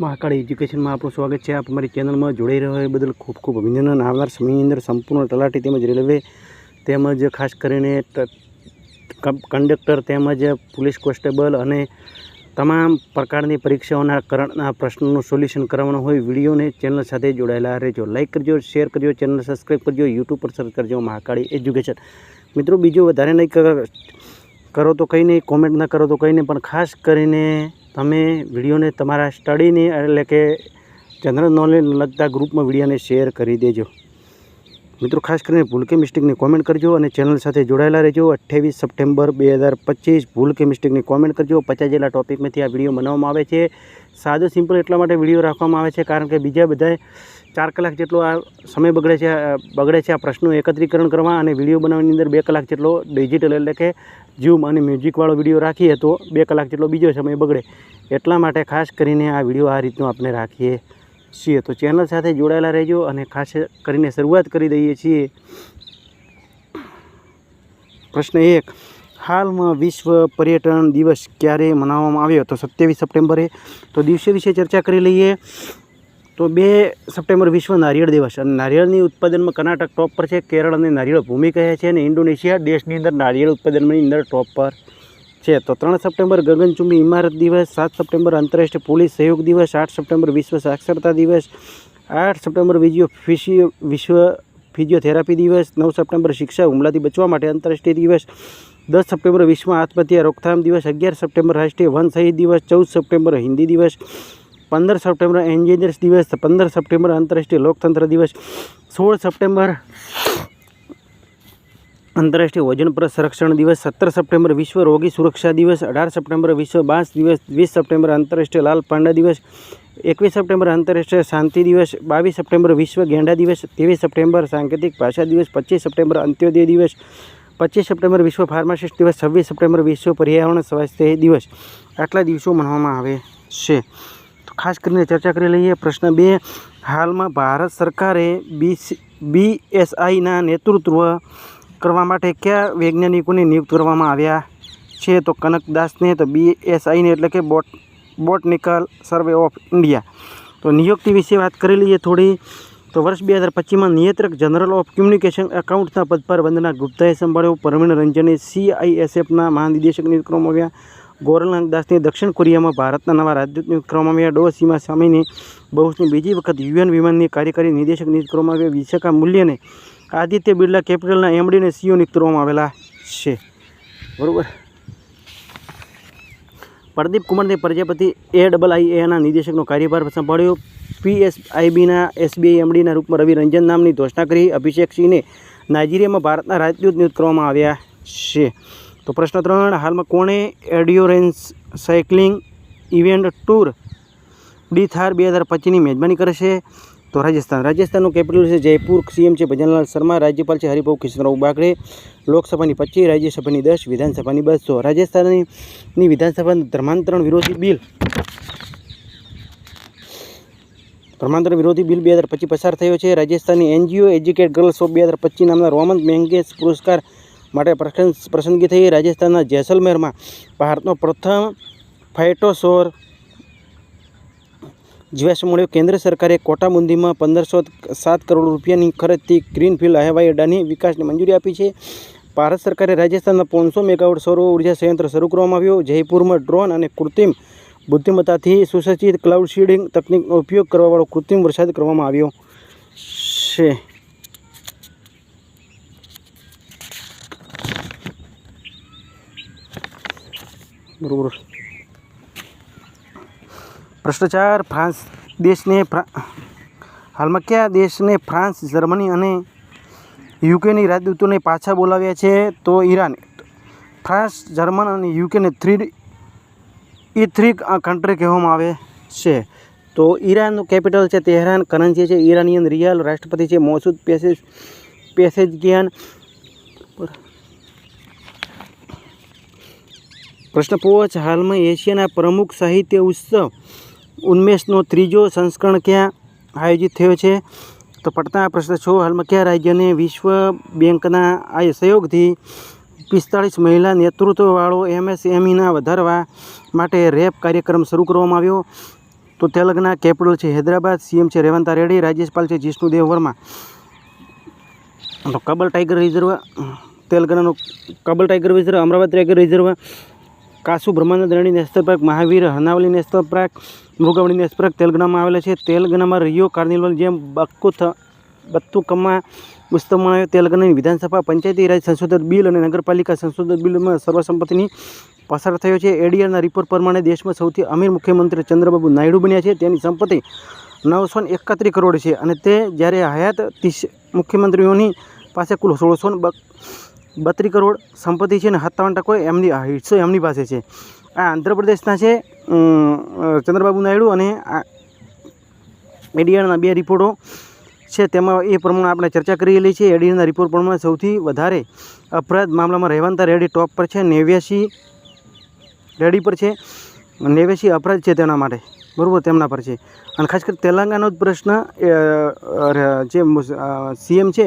મહાકાળ એજ્યુકેશનમાં આપણું સ્વાગત છે. આપ અમારી ચેનલમાં જોડાઈ રહ્યો એ બદલ ખૂબ ખૂબ અભિનંદન. આવનાર સમયની અંદર સંપૂર્ણ તલાટી તેમજ રેલવે તેમજ ખાસ કરીને કંડક્ટર તેમજ પોલીસ કોન્સ્ટેબલ અને તમામ પ્રકારની પરીક્ષાઓના કરંટના પ્રશ્નોનું સોલ્યુશન કરવાનું હોય વિડીયોને ચેનલ સાથે જોડાયેલા રહેજો. લાઇક કરજો, શેર કરજો ચેનલ સબસ્ક્રાઈબ કરજો, યુટ્યુબ પર સર્ચ કરજો મહાકાળી એજ્યુકેશન. મિત્રો, બીજું વધારે નહીં કરો તો કંઈ નહીં, કોમેન્ટ ના કરો તો કંઈ નહીં, પણ ખાસ કરીને તમે વિડીયોને તમારા સ્ટડીને એટલે કે જનરલ નોલેજ લગતા ગ્રુપમાં વિડીયોને શેર કરી દેજો. મિત્રો, ખાસ કરીને ભૂલ કે મિસ્ટેકની કોમેન્ટ કરજો અને ચેનલ સાથે જોડાયેલા રહેજો. અઠ્ઠાવીસ સપ્ટેમ્બર બે હજાર પચીસ, ભૂલ કે મિસ્ટેકની કોમેન્ટ કરજો. પચાસ જેટલા ટોપિકમાંથી આ વીડિયો બનાવવામાં આવે છે. સાદો સિમ્પલ એટલા માટે વીડિયો રાખવામાં આવે છે કારણ કે બીજા બધાએ ચાર કલાક જેટલો આ સમય બગડે છે બગડે છે આ પ્રશ્નો એકત્રીકરણ કરવા અને વીડિયો બનાવવાની અંદર બે કલાક જેટલો ડિજિટલ એટલે કે ઝૂમ અને મ્યુઝિકવાળો વીડિયો રાખીએ તો બે કલાક જેટલો બીજો સમય બગડે. એટલા માટે ખાસ કરીને આ વીડિયો આ રીતનો આપણે રાખીએ છીએ. તો ચેનલ સાથે જોડાયેલા રહેજો અને ખાસ કરીને શરૂઆત કરી દઈએ છીએ. પ્રશ્ન એક, હાલમાં વિશ્વ પર્યટન દિવસ ક્યારે મનાવવામાં આવ્યો? તો સત્યાવીસ સપ્ટેમ્બરે. તો દિવસે વિશે ચર્ચા કરી લઈએ. તો બે સપ્ટેમ્બર વિશ્વ નારિયેળ દિવસ અને નારિયેળની ઉત્પાદનમાં કર્ણાટક ટોપ પર છે, કેરળ અને નારિયેળ ભૂમિ કહે છે અને ઇન્ડોનેશિયા દેશની અંદર નારિયેળ ઉત્પાદનની અંદર ટોપ પર. છે. તો ત્રણ સપ્ટેમ્બર ગગનચુંબી ઇમારત દિવસ, સાત સપ્ટેમ્બર આંતરરાષ્ટ્રીય પોલીસ સહયોગ દિવસ, આઠ સપ્ટેમ્બર વિશ્વ સાક્ષરતા દિવસ, આઠ સપ્ટેમ્બર વિજયો ફિશિયો, વિશ્વ ફિઝિયોથેરાપી દિવસ, નવ સપ્ટેમ્બર શિક્ષા હુમલાથી બચવા માટે આંતરરાષ્ટ્રીય દિવસ, દસ સપ્ટેમ્બર વિશ્વ આત્મહત્યા રોકથામ દિવસ, અગિયાર સપ્ટેમ્બર રાષ્ટ્રીય વન શહીદ દિવસ, ચૌદ સપ્ટેમ્બર હિન્દી દિવસ, પંદર સપ્ટેમ્બર એન્જિનિયર્સ દિવસ, પંદર સપ્ટેમ્બર આંતરરાષ્ટ્રીય લોકતંત્ર દિવસ, સોળ સપ્ટેમ્બર આંતરરાષ્ટ્રીય વજન પર સંરક્ષણ દિવસ સત્તર સપ્ટેમ્બર વિશ્વ રોગી સુરક્ષા દિવસ, અઢાર સપ્ટેમ્બર વિશ્વ બાંસ દિવસ, વીસ સપ્ટેમ્બર આંતરરાષ્ટ્રીય લાલ પાંડા દિવસ, એકવીસ સપ્ટેમ્બર આંતરરાષ્ટ્રીય શાંતિ દિવસ, બાવીસ સપ્ટેમ્બર વિશ્વ ગેંડા દિવસ, ત્રેવીસ સપ્ટેમ્બર સાંકેતિક ભાષા દિવસ, પચીસ સપ્ટેમ્બર અંત્યોદય દિવસ, પચીસ સપ્ટેમ્બર વિશ્વ ફાર્માસિસ્ટ દિવસ, છવ્વીસ સપ્ટેમ્બર વિશ્વ પર્યાવરણ સ્વાસ્થ્ય દિવસ આટલા દિવસો મનાવવામાં આવે છે. તો ખાસ કરીને ચર્ચા કરી લઈએ પ્રશ્ન બે. હાલમાં ભારત સરકારે બી બીએસઆઈના નેતૃત્વ કરવા માટે કયા વૈજ્ઞાનિકોને નિયુક્ત કરવામાં આવ્યા છે? તો કનકદાસને, તો બીએસઆઈને એટલે કે bot, botanical survey of India. તો નિયુક્તિ વિશે વાત કરી લઈએ થોડી. તો વર્ષ બે હજાર પચીસમાં નિયંત્રક જનરલ ઓફ કમ્યુનિકેશન એકાઉન્ટના પદ પર વંદના ગુપ્તાએ સંભાળ્યો. પરવીણ રંજને સીઆઈએસએફના મહાનિદેશક નિયુક્ત કરવામાં આવ્યા. ગોરલનાથ દાસને દક્ષિણ કોરિયામાં ભારતના નવા રાજદૂત નિયુક્ત કરવામાં આવ્યા. ડો સીમા સામીને બહુસની બીજી વખત યુએન વિમાનની કાર્યકારી નિદેશક નિયુક્ત કરવામાં આવ્યા. વિશાખા મૂલ્યને આદિત્ય બિરલા કેપિટલના એમડીને સીઓ નીકળવામાં આવેલા છે. બરાબર. પ્રદીપ કુમારને પ્રજાપતિ એ ડબલ આઈ એના નિદેશકનો કાર્યભાર સંભાળ્યો. પીએસઆઈબીના એસબીઆઈ એમડીના રૂપમાં રવિ રંજન નામની ઘોષણા કરી અભિષેક સિંહને નાઇજીરિયામાં ભારતના રાજદૂત નિયુક્ત કરવામાં આવ્યા છે. તો પ્રશ્ન ત્રણ, હાલમાં કોણે endurance cycling event tour de Thar બે હજાર પચીસની મેજબાની કરશે? તો રાજસ્થાન. રાજસ્થાનનું કેપિટલ છે જયપુર. સીએમ છે ભજનલાલ શર્મા. રાજ્યપાલ છે હરિભાઉ કિશનરાવ બાગડે. લોકસભાની પચીસ રાજ્યસભાની દસ, વિધાનસભાની બસો. રાજસ્થાનની ની વિધાનસભા ધર્માંતરણ વિરોધી બિલ. ધર્માંતર વિરોધી બિલ બે હજાર પચીસ પસાર થયો છે. રાજસ્થાનની એનજીઓ એજ્યુકેટ ગર્લ્સ ઓફ બે હજાર પચીસ નામના રોમન મેંગેસ પુરસ્કાર માટે પસંદગી થઈ. રાજસ્થાનના જેસલમેરમાં ભારતનો પ્રથમ ફાઇટોસોર જીવાશ મળ્યો, કેન્દ્ર સરકારે કોટાબુંદીમાં પંદરસો સાત કરોડ રૂપિયાની ખરીદથી ગ્રીનફિલ્ડ હવાઈ અડ્ડાની વિકાસની મંજૂરી આપી છે. ભારત સરકારે રાજસ્થાનમાં પાંચસો મેગાવોટ સૌર ઊર્જા સંયંત્ર શરૂ કરવામાં આવ્યો. જયપુરમાં ડ્રોન અને કૃત્રિમ બુદ્ધિમત્તાથી સુસજ્જિત ક્લાઉડ શીડિંગ તકનિકનો ઉપયોગ કરવાવાળો કૃત્રિમ વરસાદ કરવામાં આવ્યો છે. બરોબર. પ્રશ્ન ચાર ફ્રાન્સ દેશને હાલમાં કયા દેશને ફ્રાન્સ, જર્મની અને યુકેની રાજદૂતોને પાછા બોલાવ્યા છે તો ઈરાન. ફ્રાન્સ, જર્મન અને યુકેને થ્રી એ થ્રી કન્ટ્રી કહેવામાં આવે છે. તો ઈરાનનું કેપિટલ છે તેહરાન, કરન્સી છે ઈરાનિયન રિયાલ, રાષ્ટ્રપતિ છે મોસૂદ પેસેજ પેસેજગિયાન પ્રશ્ન પૂછ, હાલમાં એશિયાના પ્રમુખ સાહિત્ય ઉત્સવ ઉન્મેષનો ત્રીજો સંસ્કરણ ક્યાં આયોજિત થયો છે? તો પડતા પ્રશ્ન છો, હાલમાં કયા રાજ્યને વિશ્વ બેંકના આ સહયોગથી પિસ્તાળીસ મહિલા નેતૃત્વવાળો એમએસએમઈના વધારવા માટે રેપ કાર્યક્રમ શરૂ કરવામાં આવ્યો? તો તેલંગના કેપિટલ છે હૈદરાબાદ, સીએમ છે રેવંતા રેડ્ડી, રાજ્યપાલ છે જિષ્ણુ દેવવર્મા તો Kawal tiger reserve, તેલંગાનાનું Kawal tiger reserve Ahmedabad tiger reserve Kasu Brahmananda Reddy national park, Mahavir હનાવલી national park ભૂગવણી national park, તેલંગાણામાં આવેલા છે. તેલંગાણામાં રિયો કાર્નિવલ જેમ બક્કુથ બત્તુકમ્મા ઉત્સવમાં આવ્યો તેલંગાણાની વિધાનસભા પંચાયતી રાજ સંશોધન બિલ અને નગરપાલિકા સંશોધન બિલમાં સર્વસંપત્તિની પસાર થયો છે. એડીઆરના રિપોર્ટ પ્રમાણે દેશમાં સૌથી અમીર મુખ્યમંત્રી ચંદ્રબાબુ નાયડુ બન્યા છે. તેની સંપત્તિ નવસો એકત્રીસ કરોડ છે અને તે જ્યારે હયાત મુખ્યમંત્રીઓની પાસે કુલ સોળસો બત્રીસ કરોડ સંપત્તિ છે અને સત્તાવન ટકો એમની હિસ્સો એમની પાસે છે. આ આંધ્રપ્રદેશના છે ચંદ્રબાબુ નાયડુ અને એડીઆરના બે રિપોર્ટો છે, તેમાં એ પ્રમાણે આપણે ચર્ચા કરેલી છે એડીઆરના રિપોર્ટ પ્રમાણે સૌથી વધારે અપરાધ મામલામાં રહેવાનતા રેડી ટોપ પર છે નેવ્યાસી રેડી પર છે નેવ્યાસી અપરાધ છે તેના માટે. બરાબર, તેમના પર છે. અને ખાસ કરી તેલંગાણાનો જ પ્રશ્ન જે સીએમ છે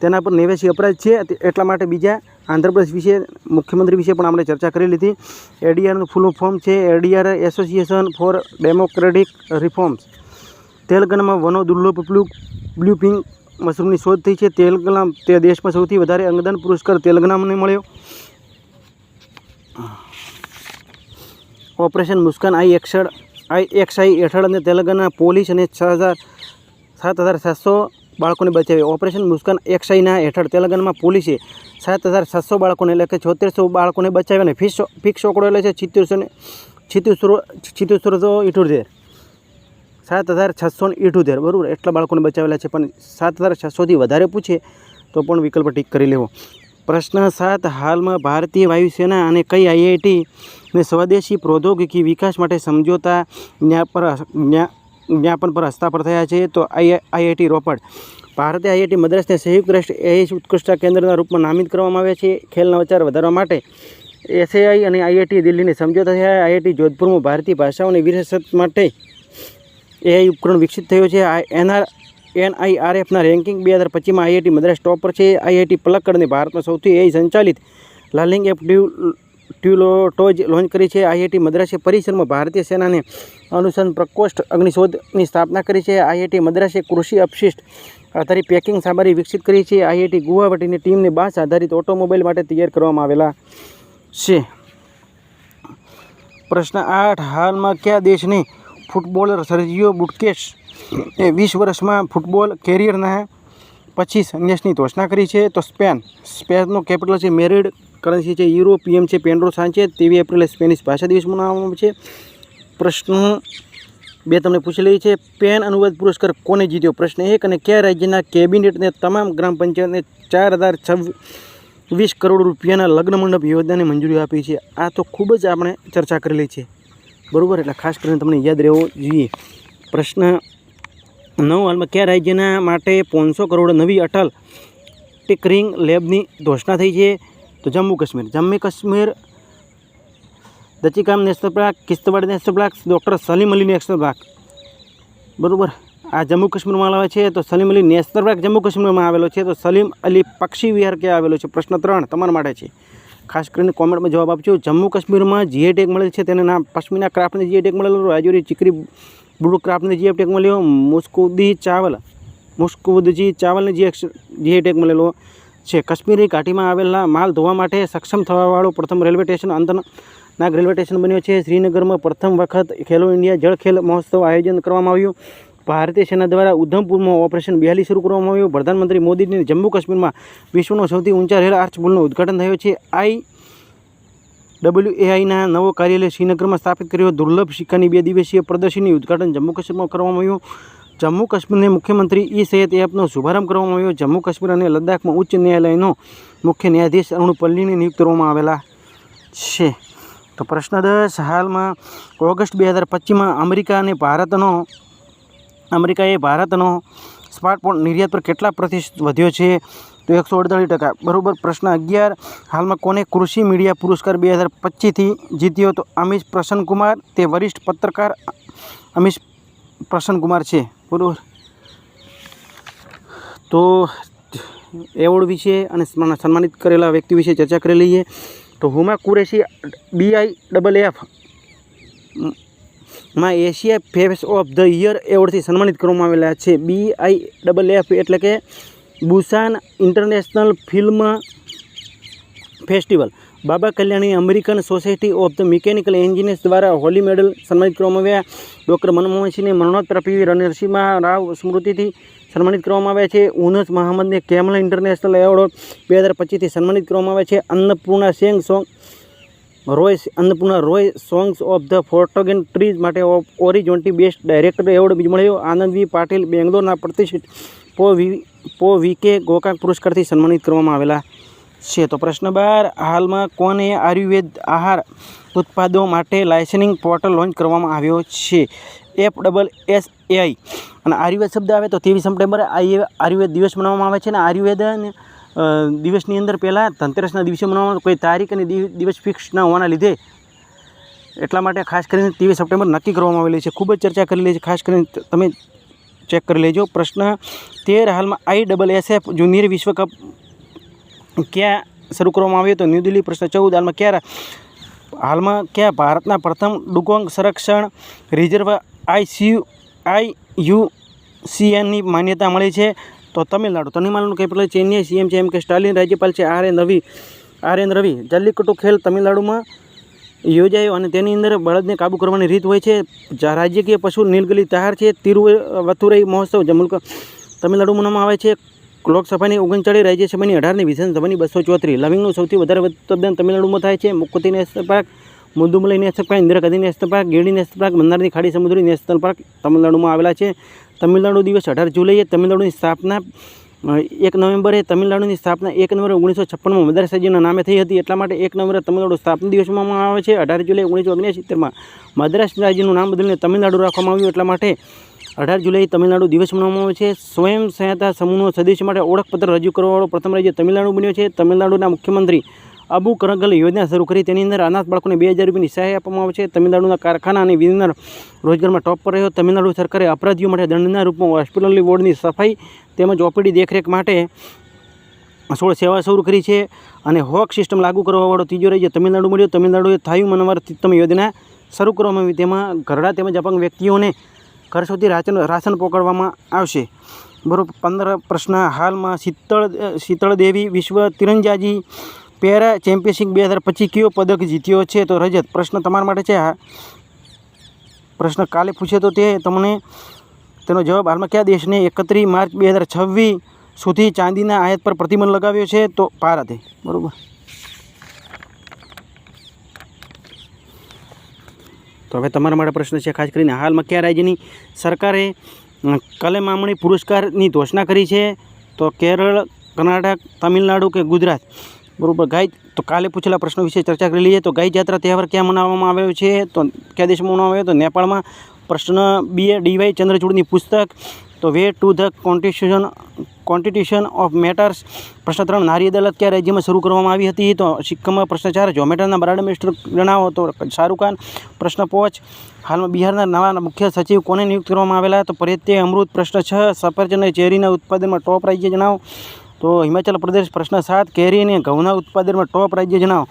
તેના પર નેવ્યાસી અપરાધ છે. એટલા માટે બીજા આંધ્રપ્રદેશ વિશે મુખ્યમંત્રી વિશે પણ આપણે ચર્ચા કરી લીધી એડીઆરનું ફૂલ ફોર્મ છે. ADR association for democratic reforms તેલંગાણામાં વનો દુર્લભ બ્લુ બ્લુ પિંક મશરૂમની શોધ થઈ છે. તેલંગાણા તે દેશમાં સૌથી વધારે અંગદાન પુરસ્કાર તેલંગાણાને મળ્યો. ઓપરેશન મુસ્કાન આઈ એક્સડ આઈ એક્સઆઈ હેઠળ અને તેલંગાણા પોલીસ અને છ હજાર સાત હજાર સાતસો બાળકોને બચાવી. ઓપરેશન મુસ્કાન એક્સઆઈના હેઠળ તેલંગાનામાં પોલીસે સાત હજાર સાતસો બાળકોને એટલે કે છોતેરસો બાળકોને બચાવ્યા અને ફિક્સ ફિક્સ સોકડો એટલે છે છિત્તેરસો ને, છિત્તેરસો છિત્તેરસો ઇઠોતેર. સાત હજાર છસો ઇઠોતેર. બરાબર, એટલા બાળકોને બચાવેલા છે, પણ સાત હજાર છસોથી વધારે પૂછે તો પણ વિકલ્પ ટીક કરી લેવો. પ્રશ્ન સાત, હાલમાં ભારતીય વાયુસેના અને કઈ આઈઆઈટી ને સ્વદેશી પ્રૌદ્યોગિકી વિકાસ માટે સમજોતા પર જ્ઞાપન પર હસ્તાક્ષર થયા છે, તો આઈ આઈઆઈટી રોપડ. ભારતે આઈઆઈટી મદ્રાસને સંયુક્ત રાષ્ટ્ર એએસ ઉત્કૃષ્ટતા કેન્દ્રના રૂપમાં નામિત કરવામાં આવ્યા છે. ખેલ વિચાર વધારવા માટે એસએઆઈ અને આઈઆઈટી દિલ્હીને સમજોતા થયા. આઈઆઈટી જોધપુરમાં ભારતીય ભાષાઓની વિરાસત માટે એઆઈ ઉપકરણ વિકસિત થયો છે. આ એનઆર એનઆઈઆરએફના રેન્કિંગ બે હજાર પચીસમાં આઈઆઈટી મદ્રાસ ટોપ પર છે આઈઆઈટી પલક્કડને ભારતમાં સૌથી એઆઈ સંચાલિત લાર્નિંગ એપ ટ્યુ ટ્યુલોટોજ લોન્ચ કરી છે. આઈઆઈટી મદ્રાસે પરિસરમાં ભારતીય સેનાને અનુસંધાન પ્રકોષ્ઠ અગ્નિશોધની સ્થાપના કરી છે. આઈઆઈટી મદ્રાસે કૃષિ અપશિષ્ટ આધારિત પેકિંગ સામગ્રી વિકસિત કરી છે. આઈઆઈટી ગુવાહાટીની ટીમને બાસ આધારિત ઓટોમોબાઈલ માટે તૈયાર કરવામાં આવેલા છે. પ્રશ્ન આઠ, હાલમાં કયા દેશની ફૂટબોલર સર્જિયો બુટકેશ એ વીસ વર્ષમાં ફૂટબોલ કેરિયરના પચીસ સંન્યાસની ઘોષણા કરી છે? તો સ્પેન, સ્પેનનો કેપિટલ છે મેરિડ કરન્સી છે, યુરો, પીએમ છે પેન્ડ્રો સાંચે તેવી એપ્રિલે સ્પેનિશ ભાષા દિવસ મનાવવામાં આવે છે. પ્રશ્ન બે તમને પૂછી લઈ છે પેન અનુવાદ પુરસ્કાર કોને જીત્યો? પ્રશ્ન એક, અને કયા રાજ્યના કેબિનેટને તમામ ગ્રામ પંચાયતને ચાર હજાર છવ્વીસ કરોડ રૂપિયાના લગ્ન મંડપ યોજનાને મંજૂરી આપી છે? આ તો ખૂબ જ આપણે ચર્ચા કરેલી છે. બરાબર? એટલે ખાસ કરીને તમને યાદ રહેવો જોઈએ. પ્રશ્ન નવ, હાલમાં કયા રાજ્યના માટે પાંચસો કરોડ નવી અટલ ટિકરિંગ લેબની ઘોષણા થઈ છે? તો Jammu Kashmir. Jammu Kashmir Dachigam national park Kishtwar national park doctor Salim Ali national park બરાબર? આ જમ્મુ કાશ્મીરમાં આવે છે તો સલીમ અલી નેશનલ પાર્ક જમ્મુ કાશ્મીરમાં આવેલો છે તો સલીમ અલી પક્ષી વિહાર ક્યાં આવેલો છે? પ્રશ્ન ત્રણ તમારા માટે છે. ખાસ કરીને કોમેન્ટમાં જવાબ આપજો. જમ્મુ કાશ્મીરમાં જીએ ટેગ મળેલ છે તેને નામ પશ્મિના ક્રાફ્ટને જીએ ટેગ મળેલો રાજૌરી ચીકરી બ્લુ ક્રાફ્ટને જીએ ટેગ મળ્યો, મુસ્કુદી ચાવલ, મુસ્કુદજી ચાવલને જે જીએ ટેગ મળેલો છે. કાશ્મીરી ઘાટીમાં આવેલા માલ ધોવા માટે સક્ષમ થવાવાળો પ્રથમ railway station Anantnag railway station બન્યો છે. શ્રીનગરમાં પ્રથમ વખત ખેલો ઇન્ડિયા જળ ખેલ મહોત્સવ આયોજન કરવામાં આવ્યું. ભારતીય સેના દ્વારા ઉધમપુરમાં ઓપરેશન બિહાલી શરૂ કરવામાં આવ્યું. પ્રધાનમંત્રી મોદીની જમ્મુ કાશ્મીરમાં વિશ્વનો સૌથી ઊંચા રેલ આર્ચ પુલનું ઉદ્ઘાટન થયું છે. આઈ ડબલ્યુએઆઈના નવો કાર્યાલય શ્રીનગરમાં સ્થાપિત કર્યો. દુર્લભ સિક્કાની બે દિવસીય પ્રદર્શનની ઉદ્ઘાટન જમ્મુ કાશ્મીરમાં કરવામાં આવ્યું. જમ્મુ કાશ્મીરને મુખ્યમંત્રી ઈ સૈયદ એપનો શુભારંભ કરવામાં આવ્યો. જમ્મુ કાશ્મીર અને લદ્દાખમાં ઉચ્ચ ન્યાયાલયનો મુખ્ય ન્યાયાધીશ અરુણ પલ્લીને નિયુક્ત કરવામાં આવેલા છે. તો પ્રશ્ન દસ હાલમાં ઓગસ્ટ બે હજાર પચીસમાં અમેરિકા અને ભારતનો, અમેરિકાએ ભારતનો સ્માર્ટફોન નિર્યાત પર કેટલા પ્રતિશત વધ્યો છે? તો એકસો અડતાલીસ ટકા. બરાબર, પ્રશ્ન અગિયાર, હાલમાં કોને કૃષિ મીડિયા પુરસ્કાર બે હજાર પચીસથી જીત્યો? તો અમીશ પ્રસન્નકુમાર, તે વરિષ્ઠ પત્રકાર અમીશ પ્રસન્નકુમાર છે. બરાબર. તો એવોર્ડ વિશે અને સન્માનિત કરેલા વ્યક્તિ વિશે ચર્ચા કરી લઈએ. તો Huma Qureshi BI double એફમાં Asia face of the year એવોર્ડથી સન્માનિત કરવામાં આવેલા છે. બીઆઈ ડબલ એફ એટલે કે Busan international film festival Baba Kalyani American society of the mechanical engineers દ્વારા હોલી મેડલ સન્માનિત કરવામાં આવ્યા. ડૉક્ટર મનમોહનસિંહને મરણોત્તર પી નરસિંહા રાવ સ્મૃતિથી સન્માનિત કરવામાં આવ્યા છે. ઉનસ મહમ્મદને કેમલ ઇન્ટરનેશનલ એવોર્ડ બે હજાર પચીસથી સન્માનિત કરવામાં આવ્યા છે. Annapurna sang song Roy Annapurna Roy songs of the forgotten trees માટે ઓરિજોન્ટી બેસ્ટ ડાયરેક્ટર એવોર્ડ મળ્યો. આનંદવી પાટીલ બેંગ્લોરના પ્રતિષ્ઠિત પો, વી, પો વીકે ગોકાક પુરસ્કારથી સન્માનિત કરવામાં આવેલા છે. તો પ્રશ્ન બાર, હાલમાં કોને આયુર્વેદ આહાર ઉત્પાદનો માટે લાઇસનિંગ પોર્ટલ લોન્ચ કરવામાં આવ્યો છે? એફ ડબલ એસ એઆઈ અને આયુર્વેદ શબ્દ આવે તો ત્રેવીસ સપ્ટેમ્બરે આયુર્વેદ દિવસ મનાવવામાં આવે છે અને આયુર્વેદ અને દિવસની અંદર પહેલાં ધનતેરસના દિવસે મનાવવાનો, કોઈ તારીખ અને દિવ- દિવસ ફિક્સ ના હોવાના લીધે એટલા માટે ખાસ કરીને ત્રેવીસ સપ્ટેમ્બર નક્કી કરવામાં આવેલી છે. ખૂબ જ ચર્ચા કરેલી છે. ખાસ કરીને તમે ચેક કરી લેજો. પ્રશ્ન તેર, હાલમાં I double S F junior વિશ્વ કપ ક્યાં શરૂ કરવામાં આવ્યો તો ન્યૂ દિલ્હી પ્રશ્ન ચૌદ. હાલમાં ક્યારે હાલમાં ક્યાં ભારતના પ્રથમ ડુગોંગ સંરક્ષણ રિઝર્વ આઈસીયુ આઈ યુ સીએનની માન્યતા મળી છે? તો તમિલનાડુ. તમિલનાડુનું કેપિટલ ચેન્નઈ સીએમ છે એમ કે સ્ટાલિન, રાજ્યપાલ છે R N Ravi R N Ravi. Jallikattu ખેલ તમિલનાડુમાં યોજાયો અને તેની અંદર બળદને કાબૂ કરવાની રીત હોય છે. રાજ્યકીય પશુ નીલગલી તહાર છે. તિરુવતુરઈ મહોત્સવ જે મુલ્ક તમિલનાડુ મનાવવામાં આવે છે. લોકસભાની ઓગણચાળીસ રાજ્યસભાની અઢારની વિધાનસભાની બસો ચોત્રીસ. લવિંગનું સૌથી વધારે મતદાન તમિલનાડુમાં થાય છે. Mukurthi national park Mudumalai national park Indira Gandhi national park Guindy national park મંદારની ખાડી સમુદ્રી નેશનલ પાર્ક તમિલનાડુમાં આવેલા છે. તમિલનાડુ દિવસ અઢાર જુલાઈએ તમિલનાડુની સ્થાપના એક નવેમ્બરે તમિલનાડુની સ્થાપના, એક નવેમ્બર ઓગણીસો છપ્પનમાં મદ્રાસ રાજ્યના નામે થઈ હતી. એટલા માટે એક નવેમ્બરે તમિલનાડુ સ્થાપના દિવસ મનાવવામાં આવે છે. અઢાર જુલાઈ ઓગણીસો ઓગણસિત્તેરમાં મદ્રાસ રાજ્યનું નામ બદલીને તમિલનાડુ રાખવામાં આવ્યું. એટલા માટે અઢાર જુલાઈ તમિલનાડુ દિવસ મનાવવામાં આવે છે. સ્વયં સહાયતા સમૂહનો સદસ્ય માટે ઓળખપત્ર રજૂ કરવાવાળો પ્રથમ રાજ્ય તમિલનાડુ બન્યો છે. તમિલનાડુના મુખ્યમંત્રી અબુ કરગલ યોજના શરૂ કરી. તેની અંદર અનાથ બાળકોને બે હજાર રૂપિયાની સહાય આપવામાં આવે છે. તમિલનાડુના કારખાના અને વિનિમય રોજગારમાં ટોપ પર રહ્યો. તમિલનાડુ સરકારે અપરાધીઓ માટે દંડના રૂપમાં હોસ્પિટલની વોર્ડની સફાઈ તેમજ ઓપીડી દેખરેખ માટે સોળ સેવા શરૂ કરી છે અને હોક સિસ્ટમ લાગુ કરવાવાળો ત્રીજો રાજ્ય તમિલનાડુ મળ્યો. તમિલનાડુએ થાયુ મનવાર તિત્તમ યોજના શરૂ કરવામાં આવી. તેમાં ઘરડા તેમજ અપંગ વ્યક્તિઓને ઘર સુધી રાશન રાશન પહોંચાડવામાં આવશે. બરોબર, પંદર પ્રશ્ન. હાલમાં શીતળ શીતળ દેવી વિશ્વ તિરંજાજી પેરા ચેમ્પિયનશિપ બે હજાર પચીસ કયો પદક જીત્યો છે? તો રજત, પ્રશ્ન તમારા માટે છે પ્રશ્ન કાલે પૂછે તો તે તમને, તેનો જવાબ હાલમાં કયા દેશને એકત્રીસ માર્ચ બે હજાર છવ્વીસ સુધી ચાંદીના આયાત પર પ્રતિબંધ લગાવ્યો છે? તો ભારતે બરાબર. તો હવે તમારા માટે પ્રશ્ન છે, ખાસ કરીને હાલમાં કયા રાજ્યની સરકારે કલે કલેમામણી પુરસ્કારની ઘોષણા કરી છે? તો કેરળ, કર્ણાટક, તમિલનાડુ કે ગુજરાત? બરાબર, ગાય, તો કાલે પૂછેલા પ્રશ્નો વિશે ચર્ચા કરી લઈએ. તો ગાય જાત્રા તહેવાર ક્યાં મનાવવામાં આવ્યો છે? તો કયા દેશમાં મનાવવામાં આવ્યો? તો નેપાળમાં પ્રશ્ન બી ડીવાય ચંદ્રચૂડની પુસ્તક તો way to the constitution constitution of matters પ્રશ્ન ત્રણ, નારી અદાલત કયા રાજ્યમાં શરૂ કરવામાં આવી હતી? તો સિક્કમમાં પ્રશ્ન ચાર, ઝોમેટોના બરાડ મિનિસ્ટર જણાવો તો શાહરૂખ ખાન. પ્રશ્ન પાંચ, હાલમાં બિહારના નવા મુખ્ય સચિવ કોને નિયુક્ત કરવામાં આવેલા? તો પરિત્ય અમૃત પ્રશ્ન છ સફરજન અને ચેરીના ઉત્પાદનમાં ટોપ રાજ્ય જણાવો. તો હિમાચલ પ્રદેશ પ્રશ્ન સાત કેરી અને ઘઉંના ઉત્પાદનમાં ટોપ રાજ્ય જણાવો.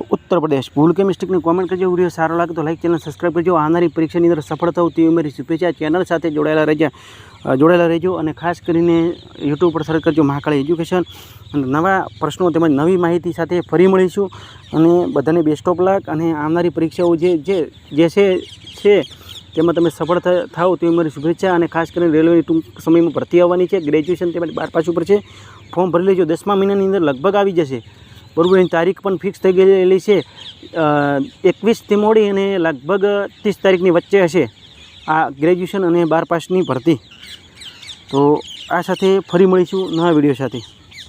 તો ઉત્તર પ્રદેશ. ભૂલ કે મિસ્ટેકને કોમેન્ટ કરજો. વીડિયો સારો લાગે તો લાઈક ચેનલ સબસ્ક્રાઈબ કરજો. આવનારી પરીક્ષાની અંદર સફળ થવું તેવી મારી શુભેચ્છા ચેનલ સાથે જોડાયેલા રહેજો. જોડાયેલા રહેજો અને ખાસ કરીને યુટ્યુબ પર સર્ચ કરજો મહાકાળી એજ્યુકેશન અને નવા પ્રશ્નો તેમજ નવી માહિતી સાથે ફરી મળીશું. અને બધાને બેસ્ટ ઓફ લક અને આવનારી પરીક્ષાઓ જે જે છે તેમાં તમે સફળ થાઓ તેવી મારી શુભેચ્છા અને ખાસ કરીને રેલવેની ટૂંક સમયમાં ભરતી આવવાની છે. ગ્રેજ્યુએશન તેમજ બાર પાસ ઉપર છે. ફોર્મ ભરી લેજો. દસમા મહિનાની અંદર લગભગ આવી જશે. બરાબર, એની તારીખ પણ ફિક્સ થઈ ગયેલી છે. એકવીસથી મોડી અને લગભગ ત્રીસ તારીખની વચ્ચે હશે આ ગ્રેજ્યુએશન અને બાર પાસની ભરતી. તો આ સાથે ફરી મળીશું નવા વીડિયો સાથે.